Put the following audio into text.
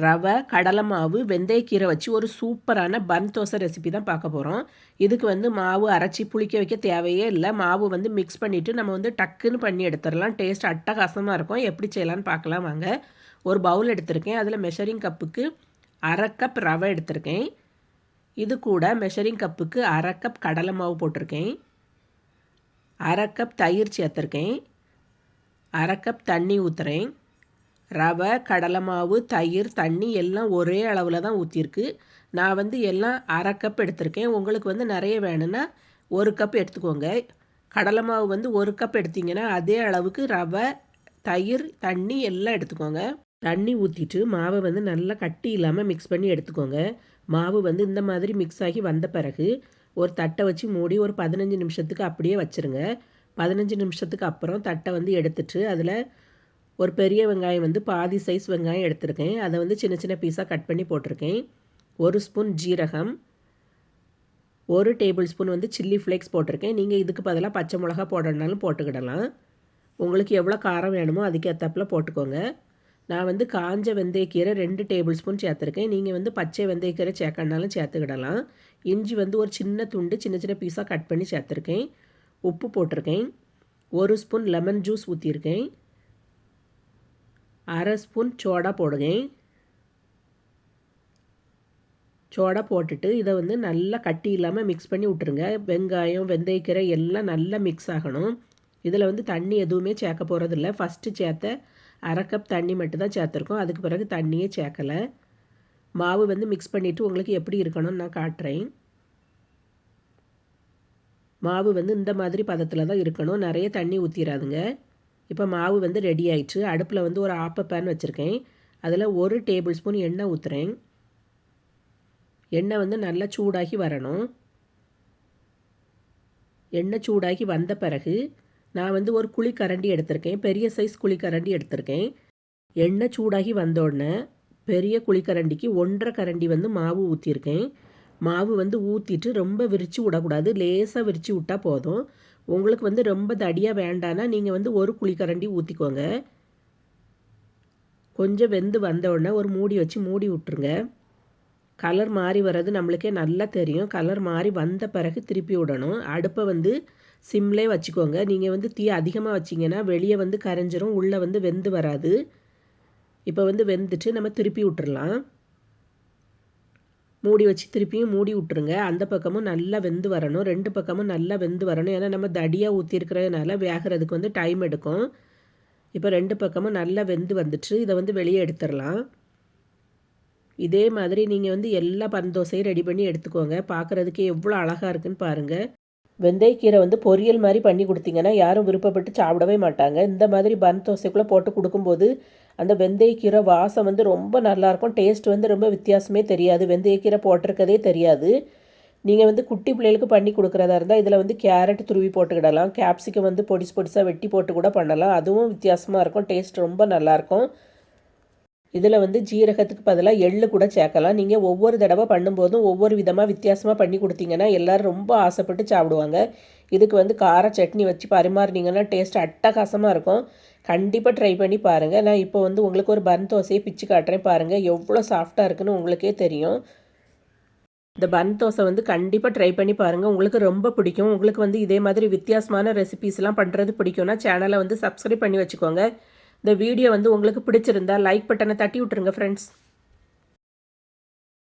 ரவை கடலை மாவு வெந்தயக்கீரை வச்சு ஒரு சூப்பரான பன் தோசை ரெசிபி தான் பார்க்க போகிறோம் இதுக்கு வந்து மாவு அரைச்சி புளிக்க வைக்க தேவையே இல்லை. மாவு வந்து மிக்ஸ் பண்ணிவிட்டு நம்ம வந்து டக்குன்னு பண்ணி எடுத்துடலாம். டேஸ்ட் அட்டகாசமாக இருக்கும். எப்படி செய்யலான்னு பார்க்கலாம் வாங்க. ஒரு பவுல் எடுத்திருக்கேன். அதில் மெஷரிங் கப்புக்கு அரை கப் ரவை எடுத்திருக்கேன். இது கூட மெஷரிங் கப்புக்கு அரை கப் கடலை மாவு போட்டிருக்கேன். அரை கப் தயிர் சேர்த்துருக்கேன். அரை கப் தண்ணி ஊற்றுறேன் ரவை கடலை மாவு தயிர் தண்ணி எல்லாம் ஒரே அளவில் தான் ஊற்றிருக்கு நான் வந்து எல்லாம் அரை கப் எடுத்திருக்கேன். உங்களுக்கு வந்து நிறைய வேணும்னா ஒரு கப் எடுத்துக்கோங்க. கடலை மாவு வந்து ஒரு கப் எடுத்திங்கன்னா அதே அளவுக்கு ரவை தயிர் தண்ணி எல்லாம் எடுத்துக்கோங்க. தண்ணி ஊற்றிட்டு மாவை வந்து நல்லா கட்டி இல்லாமல் மிக்ஸ் பண்ணி எடுத்துக்கோங்க. மாவு வந்து இந்த மாதிரி மிக்ஸ் ஆகி வந்த பிறகு ஒரு தட்டை வச்சு மூடி ஒரு பதினஞ்சு நிமிஷத்துக்கு அப்படியே வச்சுருங்க. பதினஞ்சு நிமிஷத்துக்கு அப்புறம் தட்டை வந்து எடுத்துட்டு அதில் ஒரு பெரிய வெங்காயம் வந்து பாதி சைஸ் வெங்காயம் எடுத்திருக்கேன். அதை வந்து சின்ன சின்ன பீஸாக கட் பண்ணி போட்டிருக்கேன். ஒரு ஸ்பூன் ஜீரகம். ஒரு டேபிள் ஸ்பூன் வந்து சில்லி ஃப்ளேக்ஸ் போட்டிருக்கேன். நீங்கள் இதுக்கு பதிலாக பச்சை மிளகா போடணுனாலும் போட்டுக்கிடலாம். உங்களுக்கு எவ்வளோ காரம் வேணுமோ அதுக்கேற்றப்பில் போட்டுக்கோங்க. நான் வந்து காஞ்ச வெந்தயக்கீரை ரெண்டு டேபிள் ஸ்பூன் சேர்த்துருக்கேன். நீங்கள் வந்து பச்சை வெந்தயக்கீரை சேர்க்கணுனாலும் சேர்த்துக்கிடலாம். இஞ்சி வந்து ஒரு சின்ன துண்டு சின்ன சின்ன பீஸாக கட் பண்ணி சேர்த்துருக்கேன். உப்பு போட்டிருக்கேன். ஒரு ஸ்பூன் லெமன் ஜூஸ் ஊற்றிருக்கேன் அரை ஸ்பூன் சோடா போடுங்க. சோடா போட்டுட்டு இதை வந்து நல்லா கட்டி இல்லாமல் மிக்ஸ் பண்ணி விட்ருங்க வெங்காயம் வெந்தயக்கீரை எல்லாம் நல்லா மிக்ஸ் ஆகணும். இதில் வந்து தண்ணி எதுவுமே சேர்க்க போகிறதில்ல ஃபஸ்ட்டு சேர்த்த அரை கப் தண்ணி மட்டும் தான் சேர்த்துருக்கோம். அதுக்கு பிறகு தண்ணியே சேர்க்கலை. மாவு வந்து மிக்ஸ் பண்ணிவிட்டு உங்களுக்கு எப்படி இருக்கணும்னு நான் காட்டுறேன். மாவு வந்து இந்த மாதிரி பதத்தில் தான் இருக்கணும். நிறைய தண்ணி ஊற்றிடாதுங்க இப்போ மாவு வந்து ரெடி ஆயிடுச்சு. அடுப்பில் வந்து ஒரு ஆப்ப பேன் வச்சுருக்கேன். அதில் ஒரு டேபிள் ஸ்பூன் எண்ணெய் ஊற்றுறேன் எண்ணெய் வந்து நல்லா சூடாகி வரணும். எண்ணெய் சூடாகி வந்த பிறகு நான் வந்து ஒரு குழிக்கரண்டி எடுத்திருக்கேன். பெரிய சைஸ் குழி கரண்டி எடுத்திருக்கேன். எண்ணெய் சூடாகி வந்தோடனே பெரிய குழிக்கரண்டிக்கு ஒன்றரை கரண்டி வந்து மாவு ஊற்றிருக்கேன் மாவு வந்து ஊற்றிட்டு ரொம்ப விரித்து விடக்கூடாது. லேசாக விரித்து விட்டால் போதும். உங்களுக்கு வந்து ரொம்ப தடியாக வேண்டான்னா நீங்கள் வந்து ஒரு குழிக்கரண்டி ஊற்றிக்கோங்க கொஞ்சம் வெந்து வந்த உடனே ஒரு மூடி வச்சு மூடி விட்ருங்க கலர் மாறி வர்றது நம்மளுக்கே நல்லா தெரியும். கலர் மாறி வந்த பிறகு திருப்பி விடணும். அடுப்பை வந்து சிம்லே வச்சுக்கோங்க. நீங்கள் வந்து தீ அதிகமாக வச்சிங்கன்னா வெளியே வந்து கரைஞ்சிரும். உள்ளே வந்து வெந்து வராது. இப்போ வந்து வெந்துட்டு நம்ம திருப்பி விட்டுறலாம். மூடி வச்சு திருப்பியும் மூடி விட்ருங்க அந்த பக்கமும் நல்லா வெந்து வரணும். ரெண்டு பக்கமும் நல்லா வெந்து வரணும். ஏன்னா நம்ம தடியாக ஊற்றிருக்கிறதுனால வேகிறதுக்கு வந்து டைம் எடுக்கும். இப்போ ரெண்டு பக்கமும் நல்லா வெந்து வந்துட்டு இதை வந்து வெளியே எடுத்துடலாம். இதே மாதிரி நீங்கள் வந்து எல்லா பந்தோசையும் ரெடி பண்ணி எடுத்துக்கோங்க. பார்க்குறதுக்கு எவ்வளோ அழகாக இருக்குன்னு பாருங்கள் வெந்தயக்கீரை வந்து பொரியல் மாதிரி பண்ணி கொடுத்தீங்கன்னா யாரும் விருப்பப்பட்டு சாப்பிடவே மாட்டாங்க. இந்த மாதிரி பன் தோசைக்குள்ளே போட்டு கொடுக்கும்போது அந்த வெந்தயக்கீரை வாசம் வந்து ரொம்ப நல்லாயிருக்கும் டேஸ்ட் வந்து ரொம்ப வித்தியாசமே தெரியாது. வெந்தயக்கீரை போட்டிருக்கதே தெரியாது. நீங்கள் வந்து குட்டி பிள்ளைகளுக்கு பண்ணி கொடுக்குறதா இருந்தால் இதில் வந்து கேரட் துருவி போட்டுக்கிடலாம். கேப்சிகம் வந்து பொடிசு பொடிசாக வெட்டி போட்டு கூட பண்ணலாம். அதுவும் வித்தியாசமாக இருக்கும். டேஸ்ட் ரொம்ப நல்லாயிருக்கும் இதில் வந்து ஜீரகத்துக்கு பதிலாக எள்ளு கூட சேர்க்கலாம். நீங்கள் ஒவ்வொரு தடவை பண்ணும்போதும் ஒவ்வொரு விதமாக வித்தியாசமாக பண்ணி கொடுத்தீங்கன்னா எல்லோரும் ரொம்ப ஆசைப்பட்டு சாப்பிடுவாங்க. இதுக்கு வந்து கார சட்னி வச்சு பரிமாறினீங்கன்னா டேஸ்ட் அட்டகாசமாக இருக்கும். கண்டிப்பாக ட்ரை பண்ணி பாருங்கள் நான் இப்போ வந்து உங்களுக்கு ஒரு பன் தோசையை பிச்சு காட்டுறேன் பாருங்கள் எவ்வளோ சாஃப்டாக இருக்குன்னு உங்களுக்கே தெரியும். இந்த பன் தோசை வந்து கண்டிப்பாக ட்ரை பண்ணி பாருங்கள் உங்களுக்கு ரொம்ப பிடிக்கும். உங்களுக்கு வந்து இதே மாதிரி வித்தியாசமான ரெசிபீஸ்லாம் பண்ணுறது பிடிக்கும்னா சேனலை வந்து சப்ஸ்கிரைப் பண்ணி வச்சுக்கோங்க. இந்த வீடியோ வந்து உங்களுக்கு பிடிச்சிருந்தா லைக் பட்டனை தட்டி விட்டுருங்க ஃப்ரெண்ட்ஸ்